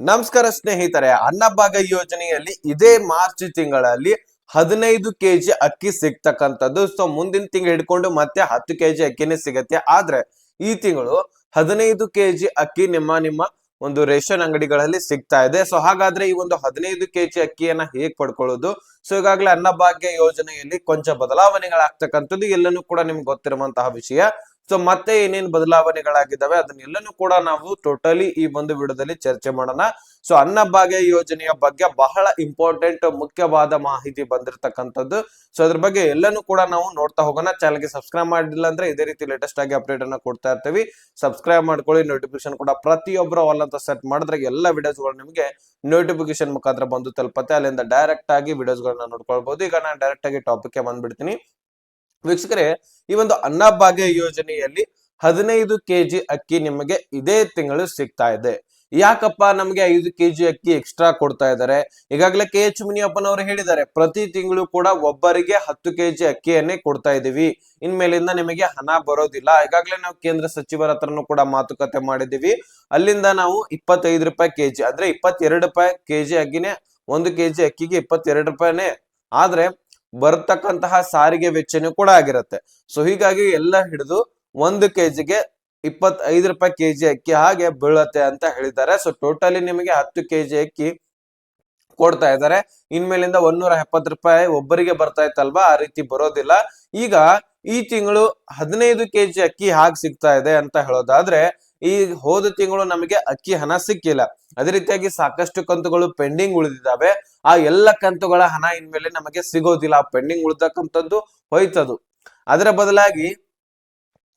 ನಮಸ್ಕಾರ ಸ್ನೇಹಿತರೆ ಅನ್ನಭಾಗ್ಯ ಯೋಜನೆಯಲ್ಲಿ ಇದೇ ಮಾರ್ಚ್ ತಿಂಗಳಲ್ಲಿ ಹದಿನೈದು ಕೆಜಿ ಅಕ್ಕಿ ಸಿಗ್ತಕ್ಕಂಥದ್ದು. ಸೊ ಮುಂದಿನ ತಿಂಗಳು ಹಿಡ್ಕೊಂಡು ಮತ್ತೆ ಹತ್ತು ಕೆಜಿ ಅಕ್ಕಿನೇ ಸಿಗತ್ತೆ. ಆದ್ರೆ, ಈ ತಿಂಗಳು ಹದಿನೈದು ಕೆಜಿ ಅಕ್ಕಿ ನಿಮ್ಮ ನಿಮ್ಮ ಒಂದು ರೇಷನ್ ಅಂಗಡಿಗಳಲ್ಲಿ ಸಿಗ್ತಾ ಇದೆ. ಸೊ ಹಾಗಾದ್ರೆ ಈ ಒಂದು ಹದಿನೈದು ಕೆಜಿ ಅಕ್ಕಿಯನ್ನ ಹೇಗ್ ಪಡ್ಕೊಳ್ಳೋದು? ಸೊ ಈಗಾಗಲೇ ಅನ್ನಭಾಗ್ಯ ಯೋಜನೆಯಲ್ಲಿ ಕೊಂಚ ಬದಲಾವಣೆಗಳಾಗ್ತಕ್ಕಂಥದ್ದು ಎಲ್ಲನೂ ಕೂಡ ನಿಮ್ಗೆ ಗೊತ್ತಿರುವಂತಹ ವಿಷಯ. ಸೊ ಮತ್ತೆ ಏನೇನ್ ಬದಲಾವಣೆಗಳಾಗಿದ್ದಾವೆ ಅದನ್ನೆಲ್ಲನೂ ಕೂಡ ನಾವು ಟೋಟಲಿ ಈ ಒಂದು ವಿಡಿಯೋದಲ್ಲಿ ಚರ್ಚೆ ಮಾಡೋಣ. ಸೊ ಅನ್ನಭಾಗ್ಯ ಯೋಜನೆಯ ಬಗ್ಗೆ ಬಹಳ ಇಂಪಾರ್ಟೆಂಟ್ ಮುಖ್ಯವಾದ ಮಾಹಿತಿ ಬಂದಿರತಕ್ಕಂಥದ್ದು. ಸೊ ಅದ್ರ ಬಗ್ಗೆ ಎಲ್ಲನೂ ಕೂಡ ನಾವು ನೋಡ್ತಾ ಹೋಗೋಣ. ಚಾನಲ್ಗೆ ಸಬ್ಸ್ಕ್ರೈಬ್ ಮಾಡಿಲ್ಲ ಅಂದ್ರೆ ಇದೇ ರೀತಿ ಲೇಟೆಸ್ಟ್ ಆಗಿ ಅಪ್ಡೇಟ್ ಅನ್ನ ಕೊಡ್ತಾ ಇರ್ತೀವಿ. ಸಬ್ಸ್ಕ್ರೈಬ್ ಮಾಡ್ಕೊಳ್ಳಿ ನೋಟಿಫಿಕೇಶನ್ ಕೂಡ ಪ್ರತಿಯೊಬ್ಬರು ಆಲ್ ಅಂತ ಸೆಟ್ ಮಾಡಿದ್ರೆ ಎಲ್ಲ ವಿಡಿಯೋಸ್ಗಳು ನಿಮಗೆ ನೋಟಿಫಿಕೇಶನ್ ಮುಖಾಂತರ ಬಂದು ತಲುಪತ್ತೆ. ಅಲ್ಲಿಂದ ಡೈರೆಕ್ಟ್ ಆಗಿ ವಿಡಿಯೋಸ್ಗಳನ್ನ ನೋಡ್ಕೊಳ್ಬಹುದು ಈಗ ನಾನು ಡೈರೆಕ್ಟ್ ಆಗಿ ಟಾಪಿಕ್ ಬಂದ್ಬಿಡ್ತೀನಿ. ವೀಕ್ಷಕರೇ, ಈ ಒಂದು ಅನ್ನಭಾಗ್ಯ ಯೋಜನೆಯಲ್ಲಿ ಹದಿನೈದು ಕೆಜಿ ಅಕ್ಕಿ ನಿಮಗೆ ಇದೇ ತಿಂಗಳು ಸಿಗ್ತಾ ಇದೆ. ಯಾಕಪ್ಪ ನಮ್ಗೆ ಐದು ಕೆಜಿ ಅಕ್ಕಿ ಎಕ್ಸ್ಟ್ರಾ ಕೊಡ್ತಾ ಇದ್ದಾರೆ? ಈಗಾಗಲೇ ಕೆ ಎಚ್ ಮುನಿಯಪ್ಪನವರು ಹೇಳಿದ್ದಾರೆ, ಪ್ರತಿ ತಿಂಗಳು ಕೂಡ ಒಬ್ಬರಿಗೆ ಹತ್ತು ಕೆಜಿ ಅಕ್ಕಿಯನ್ನೇ ಕೊಡ್ತಾ ಇದೀವಿ ಇನ್ಮೇಲಿಂದ ನಿಮಗೆ ಹಣ ಬರೋದಿಲ್ಲ. ಈಗಾಗಲೇ ನಾವು ಕೇಂದ್ರ ಸಚಿವರ ಹತ್ರನೂ ಕೂಡ ಮಾತುಕತೆ ಮಾಡಿದ್ದೀವಿ. ಅಲ್ಲಿಂದ ನಾವು ಇಪ್ಪತ್ತೈದು ರೂಪಾಯಿ ಕೆಜಿ ಅಂದ್ರೆ ಇಪ್ಪತ್ತೆರಡು ರೂಪಾಯಿ ಕೆಜಿ ಅಕ್ಕಿನೇ, ಒಂದು ಕೆಜಿ ಅಕ್ಕಿಗೆ ಇಪ್ಪತ್ತೆರಡು ರೂಪಾಯಿನೇ. ಆದ್ರೆ ಬರ್ತಕ್ಕಂತಹ ಸಾರಿಗೆ ವೆಚ್ಚನೂ ಕೂಡ ಆಗಿರುತ್ತೆ. ಸೊ ಹೀಗಾಗಿ ಎಲ್ಲ ಹಿಡಿದು ಒಂದು ಕೆಜಿಗೆ ಇಪ್ಪತ್ತೈದು ರೂಪಾಯಿ ಕೆಜಿ ಅಕ್ಕಿ ಹಾಗೆ ಬೀಳತ್ತೆ ಅಂತ ಹೇಳಿದ್ದಾರೆ. ಸೊ ಟೋಟಲಿ ನಿಮಗೆ ಹತ್ತು ಕೆಜಿ ಅಕ್ಕಿ ಕೊಡ್ತಾ ಇದ್ದಾರೆ. ಇನ್ಮೇಲಿಂದ ಒಂದೂರ ಎಪ್ಪತ್ತು ರೂಪಾಯಿ ಒಬ್ಬರಿಗೆ ಬರ್ತಾ ಇತ್ತಲ್ವಾ? ಆ ರೀತಿ ಬರೋದಿಲ್ಲ. ಈಗ ಈ ತಿಂಗಳು ಹದಿನೈದು ಕೆಜಿ ಅಕ್ಕಿ ಹಾಗೆ ಸಿಗ್ತಾ ಇದೆ ಅಂತ ಹೇಳೋದಾದ್ರೆ ಈ ಹೋದ ತಿಂಗಳು ನಮಗೆ ಅಕ್ಕಿ ಹಣ ಸಿಕ್ಕಿಲ್ಲ. ಅದೇ ರೀತಿಯಾಗಿ ಸಾಕಷ್ಟು ಕಂತುಗಳು ಪೆಂಡಿಂಗ್ ಉಳಿದಿದ್ದಾವೆ. ಆ ಎಲ್ಲ ಕಂತುಗಳ ಹಣ ಇನ್ಮೇಲೆ ನಮಗೆ ಸಿಗೋದಿಲ್ಲ. ಆ ಪೆಂಡಿಂಗ್ ಉಳಿತಕ್ಕಂಥದ್ದು ಹೋಯ್ತದು. ಅದರ ಬದಲಾಗಿ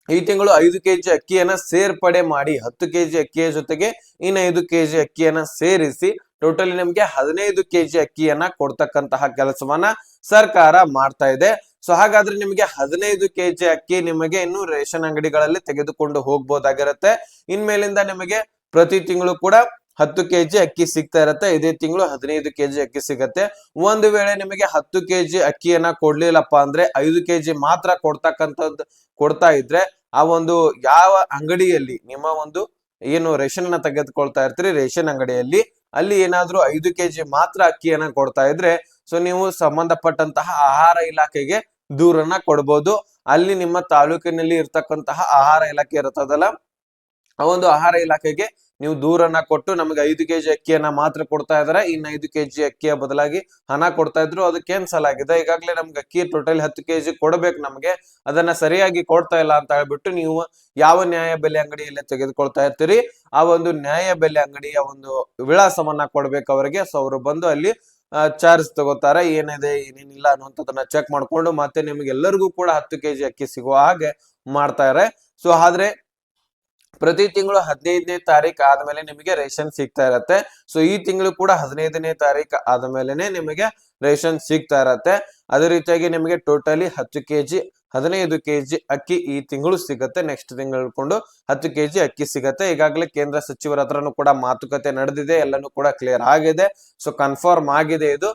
ಈ ತಿಂಗಳು ಐದು ಕೆಜಿ ಅಕ್ಕಿಯನ್ನ ಸೇರ್ಪಡೆ ಮಾಡಿ ಹತ್ತು ಕೆಜಿ ಅಕ್ಕಿಯ ಜೊತೆಗೆ ಇನ್ನೈದು ಕೆ ಕೆಜಿ ಅಕ್ಕಿಯನ್ನ ಸೇರಿಸಿ ಟೋಟಲಿ ನಿಮ್ಗೆ ಹದಿನೈದು ಕೆಜಿ ಅಕ್ಕಿಯನ್ನ ಕೊಡ್ತಕ್ಕಂತಹ ಕೆಲಸವನ್ನ ಸರ್ಕಾರ ಮಾಡ್ತಾ ಇದೆ. ಸೊ ಹಾಗಾದ್ರೆ ನಿಮಗೆ ಹದಿನೈದು ಕೆಜಿ ಅಕ್ಕಿ ನಿಮಗೆ ಇನ್ನು ರೇಷನ್ ಅಂಗಡಿಗಳಲ್ಲಿ ತೆಗೆದುಕೊಂಡು ಹೋಗ್ಬೋದಾಗಿರುತ್ತೆ. ಇನ್ಮೇಲಿಂದ ನಿಮಗೆ ಪ್ರತಿ ತಿಂಗಳು ಕೂಡ ಹತ್ತು ಕೆಜಿ ಅಕ್ಕಿ ಸಿಗ್ತಾ ಇರತ್ತೆ. ಇದೇ ತಿಂಗಳು ಹದಿನೈದು ಕೆಜಿ ಅಕ್ಕಿ ಸಿಗತ್ತೆ. ಒಂದು ವೇಳೆ ನಿಮಗೆ ಹತ್ತು ಕೆಜಿ ಅಕ್ಕಿಯನ್ನ ಕೊಡ್ಲಿಲ್ಲಪ್ಪ ಅಂದ್ರೆ ಐದು ಕೆಜಿ ಮಾತ್ರ ಕೊಡ್ತಕ್ಕಂಥದ್ದು ಕೊಡ್ತಾ ಇದ್ರೆ ಆ ಒಂದು ಯಾವ ಅಂಗಡಿಯಲ್ಲಿ ನಿಮ್ಮ ಒಂದು ಏನು ರೇಷನ್ ಅನ್ನ ತೆಗೆದುಕೊಳ್ತಾ ಇರ್ತೀರಿ, ರೇಷನ್ ಅಂಗಡಿಯಲ್ಲಿ ಅಲ್ಲಿ ಏನಾದ್ರೂ ಐದು ಕೆಜಿ ಮಾತ್ರ ಅಕ್ಕಿಯನ್ನ ಕೊಡ್ತಾ ಇದ್ರೆ ಸೊ ನೀವು ಸಂಬಂಧಪಟ್ಟಂತಹ ಆಹಾರ ಇಲಾಖೆಗೆ ದೂರನ್ನ ಕೊಡ್ಬೋದು. ಅಲ್ಲಿ ನಿಮ್ಮ ತಾಲೂಕಿನಲ್ಲಿ ಇರ್ತಕ್ಕಂತಹ ಆಹಾರ ಇಲಾಖೆ ಇರ್ತದಲ್ಲ ಆ ಒಂದು ಆಹಾರ ಇಲಾಖೆಗೆ ನೀವು ದೂರನ್ನ ಕೊಟ್ಟು ನಮಗೆ ಐದು ಕೆಜಿ ಅಕ್ಕಿಯನ್ನ ಮಾತ್ರ ಕೊಡ್ತಾ ಇದಾರೆ ಇನ್ನು ಐದು ಕೆಜಿ ಅಕ್ಕಿಯ ಬದಲಾಗಿ ಹಣ ಕೊಡ್ತಾ ಇದ್ರು ಅದು ಕ್ಯಾನ್ಸಲ್ ಆಗಿದೆ. ಈಗಾಗಲೇ ನಮ್ಗೆ ಅಕ್ಕಿ ಟೋಟಲ್ ಹತ್ತು ಕೆಜಿ ಕೊಡಬೇಕು ನಮಗೆ. ಅದನ್ನ ಸರಿಯಾಗಿ ಕೊಡ್ತಾ ಇಲ್ಲ ಅಂತ ಹೇಳ್ಬಿಟ್ಟು ನೀವು ಯಾವ ನ್ಯಾಯ ಬೆಲೆ ಅಂಗಡಿಯಲ್ಲಿ ತೆಗೆದುಕೊಳ್ತಾ ಇರ್ತೀರಿ? ಆ ಒಂದು ನ್ಯಾಯ ಬೆಲೆ ಅಂಗಡಿಯ ಒಂದು ವಿಳಾಸವನ್ನ ಕೊಡ್ಬೇಕು ಅವರಿಗೆ. ಸೊ ಅವರು ಬಂದು ಅಲ್ಲಿ ಚಾರ್ಜ್ ತಗೋತಾರೆ. ಏನಿದೆ, ಏನೇನಿಲ್ಲ ಅನ್ನುವಂಥದ್ದನ್ನ ಚೆಕ್ ಮಾಡ್ಕೊಂಡು ಮತ್ತೆ ನಿಮ್ಗೆ ಎಲ್ಲರಿಗೂ ಕೂಡ ಹತ್ತು ಕೆಜಿ ಅಕ್ಕಿ ಸಿಗುವ ಹಾಗೆ ಮಾಡ್ತಾರೆ ಸೊ ಆದ್ರೆ ಪ್ರತಿ ತಿಂಗಳು ಹದಿನೈದನೇ ತಾರೀಕು ಆದ್ಮೇಲೆ ನಿಮಗೆ ರೇಷನ್ ಸಿಗ್ತಾ ಇರತ್ತೆ. ಸೊ ಈ ತಿಂಗಳು ಕೂಡ ಹದಿನೈದನೇ ತಾರೀಕು ಆದ್ಮೇಲೆನೆ ನಿಮಗೆ ರೇಷನ್ ಸಿಗ್ತಾ ಇರತ್ತೆ. ಅದೇ ರೀತಿಯಾಗಿ ನಿಮಗೆ ಟೋಟಲಿ ಹತ್ತು ಕೆಜಿ, ಹದಿನೈದು ಕೆಜಿ ಅಕ್ಕಿ ಈ ತಿಂಗಳು ಸಿಗತ್ತೆ. ನೆಕ್ಸ್ಟ್ ತಿಂಗಳು ಹತ್ತು ಹತ್ತು ಕೆಜಿ ಅಕ್ಕಿ ಸಿಗತ್ತೆ. ಈಗಾಗಲೇ ಕೇಂದ್ರ ಸಚಿವರ ಹತ್ರನೂ ಕೂಡ ಮಾತುಕತೆ ನಡೆದಿದೆ. ಎಲ್ಲನೂ ಕೂಡ ಕ್ಲಿಯರ್ ಆಗಿದೆ. ಸೊ ಕನ್ಫರ್ಮ್ ಆಗಿದೆ ಇದು.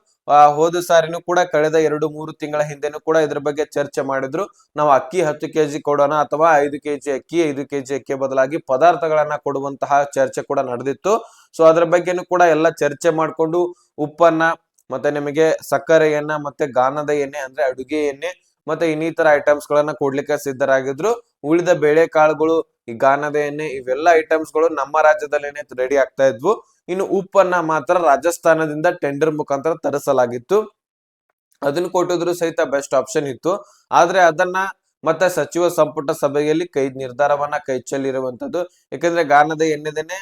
ಹೋದ ಸಾರಿನೂ ಕೂಡ ಕಳೆದ ಎರಡು, ಮೂರು ತಿಂಗಳ ಹಿಂದೆನೂ ಕೂಡ ಇದ್ರ ಬಗ್ಗೆ ಚರ್ಚೆ ಮಾಡಿದ್ರು. ನಾವು ಅಕ್ಕಿ ಹತ್ತು ಕೆಜಿ ಕೊಡೋಣ ಅಥವಾ ಐದು ಕೆಜಿ ಅಕ್ಕಿ, ಐದು ಕೆಜಿ ಅಕ್ಕಿ ಬದಲಾಗಿ ಪದಾರ್ಥಗಳನ್ನ ಕೊಡುವಂತಹ ಚರ್ಚೆ ಕೂಡ ನಡೆದಿತ್ತು. ಸೊ ಅದ್ರ ಬಗ್ಗೆನೂ ಕೂಡ ಎಲ್ಲ ಚರ್ಚೆ ಮಾಡ್ಕೊಂಡು ಉಪ್ಪನ್ನ ಮತ್ತೆ ನಿಮಗೆ ಸಕ್ಕರೆ ಸಕ್ಕರೆಯನ್ನ ಮತ್ತೆ ಗಾನದ ಎಣ್ಣೆ ಅಂದ್ರೆ ಅಡುಗೆ ಎಣ್ಣೆ ಮತ್ತೆ ಇನ್ನಿತರ ಐಟಮ್ಸ್ ಗಳನ್ನ ಕೊಡ್ಲಿಕ್ಕೆ ಸಿದ್ಧರಾಗಿದ್ರು. ಉಳಿದ ಬೇಳೆಕಾಳುಗಳು, ಈ ಗಾನದ ಎಣ್ಣೆ ಇವೆಲ್ಲ ಐಟಮ್ಸ್ಗಳು ನಮ್ಮ ರಾಜ್ಯದಲ್ಲೇನೆ ರೆಡಿ ಆಗ್ತಾ ಇದ್ವು. ಇನ್ನು ಉಪ್ಪನ್ನ ಮಾತ್ರ ರಾಜಸ್ಥಾನದಿಂದ ಟೆಂಡರ್ ಮುಖಾಂತರ ತರಿಸಲಾಗಿತ್ತು. ಅದನ್ನ ಕೊಟ್ಟಿದ್ರು ಸಹಿತ ಬೆಸ್ಟ್ ಆಪ್ಷನ್ ಇತ್ತು. ಆದ್ರೆ ಅದನ್ನ ಮತ್ತೆ ಸಚಿವ ಸಂಪುಟ ಸಭೆಯಲ್ಲಿ ಕೈ ನಿರ್ಧಾರವನ್ನ ಕೈ ಚೆಲ್ಲಿರುವಂತದ್ದು ಯಾಕಂದ್ರೆ ಗಾನದ ಎಣ್ಣೆದೇನೆ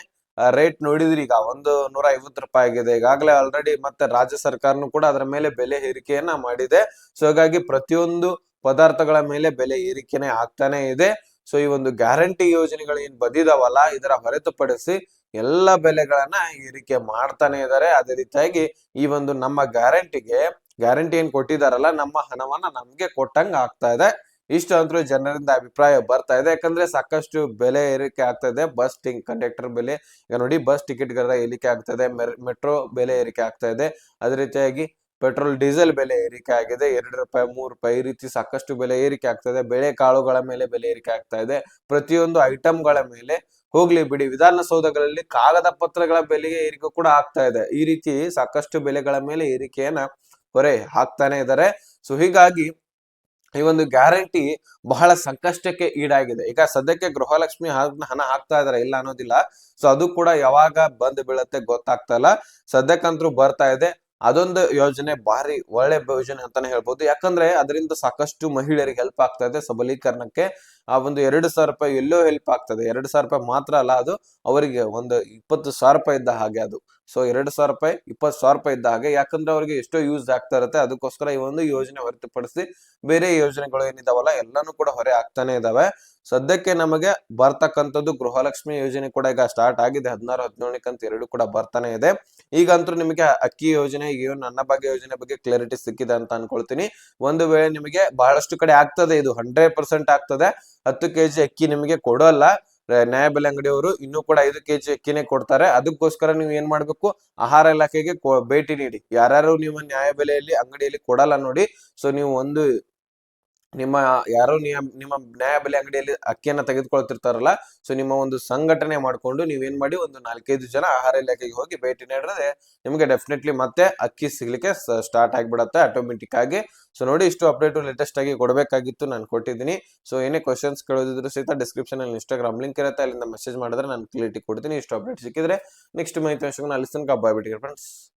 ರೇಟ್ ನೋಡಿದ್ರಿ. ಈಗ ಒಂದು ನೂರ ಐವತ್ತು ರೂಪಾಯಿ ಆಗಿದೆ. ಈಗಾಗಲೇ ಆಲ್ರೆಡಿ ಮತ್ತೆ ರಾಜ್ಯ ಸರ್ಕಾರನು ಕೂಡ ಅದರ ಮೇಲೆ ಬೆಲೆ ಏರಿಕೆಯನ್ನ ಮಾಡಿದೆ. ಸೊ ಹಾಗಾಗಿ ಪ್ರತಿಯೊಂದು ಪದಾರ್ಥಗಳ ಮೇಲೆ ಬೆಲೆ ಏರಿಕೆನೆ ಆಗ್ತಾನೆ ಇದೆ. ಸೊ ಈ ಒಂದು ಗ್ಯಾರಂಟಿ ಯೋಜನೆಗಳು ಏನ್ ಬಂದಿದಾವಲ್ಲ, ಇದರ ಹೊರತುಪಡಿಸಿ ಎಲ್ಲ ಬೆಲೆಗಳನ್ನ ಏರಿಕೆ ಮಾಡ್ತಾನೆ ಇದ್ದಾರೆ ಅದೇ ರೀತಿಯಾಗಿ ಈ ಒಂದು ನಮ್ಮ ಗ್ಯಾರಂಟಿಗೆ ಗ್ಯಾರಂಟಿ ಏನ್ ಕೊಟ್ಟಿದಾರಲ್ಲ, ನಮ್ಮ ಹಣವನ್ನ ನಮ್ಗೆ ಕೊಟ್ಟಂಗ ಆಗ್ತಾ ಇದೆ. ಇಷ್ಟು ಅಂತೂ ಜನರಿಂದ ಅಭಿಪ್ರಾಯ ಬರ್ತಾ ಇದೆ. ಯಾಕಂದ್ರೆ ಸಾಕಷ್ಟು ಬೆಲೆ ಏರಿಕೆ ಆಗ್ತಾ ಇದೆ. ಬಸ್ ಕಂಡಕ್ಟರ್ ಬೆಲೆ, ಈಗ ನೋಡಿ ಬಸ್ ಟಿಕೆಟ್ಗಳ ಏರಿಕೆ ಆಗ್ತಾ ಇದೆ. ಮೆಟ್ರೋ ಬೆಲೆ ಏರಿಕೆ ಆಗ್ತಾ ಇದೆ. ಅದೇ ರೀತಿಯಾಗಿ ಪೆಟ್ರೋಲ್, ಡೀಸೆಲ್ ಬೆಲೆ ಏರಿಕೆ ಆಗಿದೆ. ಎರಡು ರೂಪಾಯಿ, ಮೂರು ರೂಪಾಯಿ ಈ ರೀತಿ ಸಾಕಷ್ಟು ಬೆಲೆ ಏರಿಕೆ ಆಗ್ತಾ ಇದೆ. ಬೆಳೆ ಕಾಳುಗಳ ಮೇಲೆ ಬೆಲೆ ಏರಿಕೆ ಆಗ್ತಾ ಇದೆ. ಪ್ರತಿಯೊಂದು ಐಟಮ್ಗಳ ಮೇಲೆ ಹೋಗ್ಲಿ ಬಿಡಿ. ವಿಧಾನಸೌಧಗಳಲ್ಲಿ ಕಾಗದ ಪತ್ರಗಳ ಬೆಲೆಗೆ ಏರಿಕೆ ಕೂಡ ಆಗ್ತಾ ಇದೆ. ಈ ರೀತಿ ಸಾಕಷ್ಟು ಬೆಲೆಗಳ ಮೇಲೆ ಏರಿಕೆಯನ್ನ ಹೊರೆ ಹಾಕ್ತಾನೆ ಇದ್ದಾರೆ. ಸೊ ಹೀಗಾಗಿ ಈ ಒಂದು ಗ್ಯಾರಂಟಿ ಬಹಳ ಸಂಕಷ್ಟಕ್ಕೆ ಈಡಾಗಿದೆ. ಈಗ ಸದ್ಯಕ್ಕೆ ಗೃಹಲಕ್ಷ್ಮಿ ಹಣ ಹಾಕ್ತಾ ಇದಾರೆ, ಇಲ್ಲ ಅನ್ನೋದಿಲ್ಲ. ಸೊ ಅದು ಕೂಡ ಯಾವಾಗ ಬಂದ್ ಬೀಳತ್ತೆ ಗೊತ್ತಾಗ್ತಾ ಇಲ್ಲ. ಸದ್ಯಕ್ಕಂತೂ ಬರ್ತಾ ಇದೆ. ಅದೊಂದು ಯೋಜನೆ, ಭಾರಿ ಒಳ್ಳೆ ಯೋಜನೆ ಅಂತಾನೆ ಹೇಳ್ಬೋದು. ಯಾಕಂದ್ರೆ ಅದರಿಂದ ಸಾಕಷ್ಟು ಮಹಿಳೆಯರಿಗೆ ಹೆಲ್ಪ್ ಆಗ್ತಾ ಇದೆ. ಸಬಲೀಕರಣಕ್ಕೆ ಆ ಒಂದು ಎರಡು ಸಾವಿರ ರೂಪಾಯಿ ಎಲ್ಲೋ ಹೆಲ್ಪ್ ಆಗ್ತದೆ ಎರಡು ಸಾವಿರ ರೂಪಾಯಿ ಮಾತ್ರ ಅಲ್ಲ ಅದು, ಅವರಿಗೆ ಒಂದು ಇಪ್ಪತ್ತು ಸಾವಿರ ರೂಪಾಯಿ ಇದ್ದ ಹಾಗೆ ಅದು. ಸೊ ಎರಡು ಸಾವಿರ ರೂಪಾಯಿ, ಇಪ್ಪತ್ತು ಸಾವಿರ ರೂಪಾಯಿ ಹಾಗೆ. ಯಾಕಂದ್ರೆ ಅವರಿಗೆ ಎಷ್ಟೋ ಯೂಸ್ ಆಗ್ತಾ ಇರುತ್ತೆ. ಅದಕ್ಕೋಸ್ಕರ ಈ ಒಂದು ಯೋಜನೆ ಹೊರತುಪಡಿಸಿ ಬೇರೆ ಯೋಜನೆಗಳು ಏನಿದಾವಲ್ಲ, ಎಲ್ಲಾನು ಕೂಡ ಹೊರೆ ಆಗ್ತಾನೆ ಇದಾವೆ. ಸದ್ಯಕ್ಕೆ ನಮಗೆ ಬರ್ತಕ್ಕಂಥದ್ದು ಗೃಹಲಕ್ಷ್ಮಿ ಯೋಜನೆ ಕೂಡ ಈಗ ಸ್ಟಾರ್ಟ್ ಆಗಿದೆ. ಹದಿನಾರು, ಹದಿನೇಳಕ್ಕೆ ಅಂತ ಎರಡು ಕೂಡ ಬರ್ತಾನೆ ಇದೆ. ಈಗಂತೂ ನಿಮಗೆ ಅಕ್ಕಿ ಯೋಜನೆ ಏನು ಬಗ್ಗೆ ಯೋಜನೆ ಬಗ್ಗೆ ಕ್ಲಾರಿಟಿ ಸಿಕ್ಕಿದೆ ಅಂತ ಅನ್ಕೊಳ್ತೀನಿ. ಒಂದು ವೇಳೆ ನಿಮಗೆ ಬಹಳಷ್ಟು ಕಡೆ ಆಗ್ತದೆ ಇದು. ಹಂಡ್ರೆಡ್ ಪರ್ಸೆಂಟ್ ಆಗ್ತದೆ. ಹತ್ತು ಕೆಜಿ ಅಕ್ಕಿ ನಿಮಗೆ ಕೊಡೋಲ್ಲ. ನ್ಯಾಯಬೆಲೆ ಅಂಗಡಿಯವರು ಇನ್ನೂ ಕೂಡ ಐದು ಕೆಜಿ ಅಕ್ಕಿನೇ ಕೊಡ್ತಾರೆ. ಅದಕ್ಕೋಸ್ಕರ ನೀವು ಏನ್ ಮಾಡ್ಬೇಕು? ಆಹಾರ ಇಲಾಖೆಗೆ ಭೇಟಿ ನೀಡಿ. ಯಾರ್ಯಾರು ನಿಮ್ಮ ನ್ಯಾಯಬೆಲೆಯಲ್ಲಿ, ಅಂಗಡಿಯಲ್ಲಿ ಕೊಡಲ್ಲ ನೋಡಿ. ಸೊ ನೀವು ಒಂದು ನಿಮ್ಮ ಯಾರೋ ನಿಮ್ಮ ನ್ಯಾಯಬೆಲೆ ಅಂಗಡಿಯಲ್ಲಿ ಅಕ್ಕಿಯನ್ನ ತೆಗೆದುಕೊಳ್ತಿರ್ತಾರಲ್ಲ ಸೊ ನಿಮ್ಮ ಒಂದು ಸಂಘಟನೆ ಮಾಡಿಕೊಂಡು ನೀವೇನ್ ಮಾಡಿ ಒಂದು ನಾಲ್ಕೈದು ಜನ ಆಹಾರ ಇಲಾಖೆಗೆ ಹೋಗಿ ಭೇಟಿ ನೀಡಿದ್ರೆ ನಿಮಗೆ ಡೆಫಿನೆಟ್ಲಿ ಮತ್ತೆ ಅಕ್ಕಿ ಸಿಗ್ಲಿಕ್ಕೆ ಸ್ಟಾರ್ಟ್ ಆಗ್ಬಿಡತ್ತೆ ಆಟೋಮೆಟಿಕ್ ಆಗಿ. ಸೊ ನೋಡಿ, ಇಷ್ಟು ಅಪ್ಡೇಟ್ ಲೇಟೆಸ್ಟ್ ಆಗಿ ಕೊಡಬೇಕಾಗಿತ್ತು ನಾನು ಕೊಟ್ಟಿದ್ದೀನಿ. ಸೊ ಏನೇ ಕ್ವಶನ್ಸ್ ಕೇಳೋದಿದ್ರು ಸಹಿತ ಡಿಸ್ಕ್ರಿಪ್ಷನ್ ಅಲ್ಲಿ ಇನ್ಸ್ಟಾಗ್ರಾಮ್ ಲಿಂಕ್ ಇರುತ್ತೆ, ಅಲ್ಲಿಂದ ಮೆಸೇಜ್ ಮಾಡಿದ್ರೆ ನಾನು ಕ್ಲಿಯರಿಟಿ ಕೊಡ್ತೀನಿ. ಇಷ್ಟು ಅಪ್ಡೇಟ್ ಸಿಕ್ಕಿದ್ರೆ ನೆಕ್ಸ್ಟ್ ಅಲ್ಲಿ ತನಕ ಬಾಯ್ ಬಿಟ್ಟಿಗೆ ಫ್ರೆಂಡ್ಸ್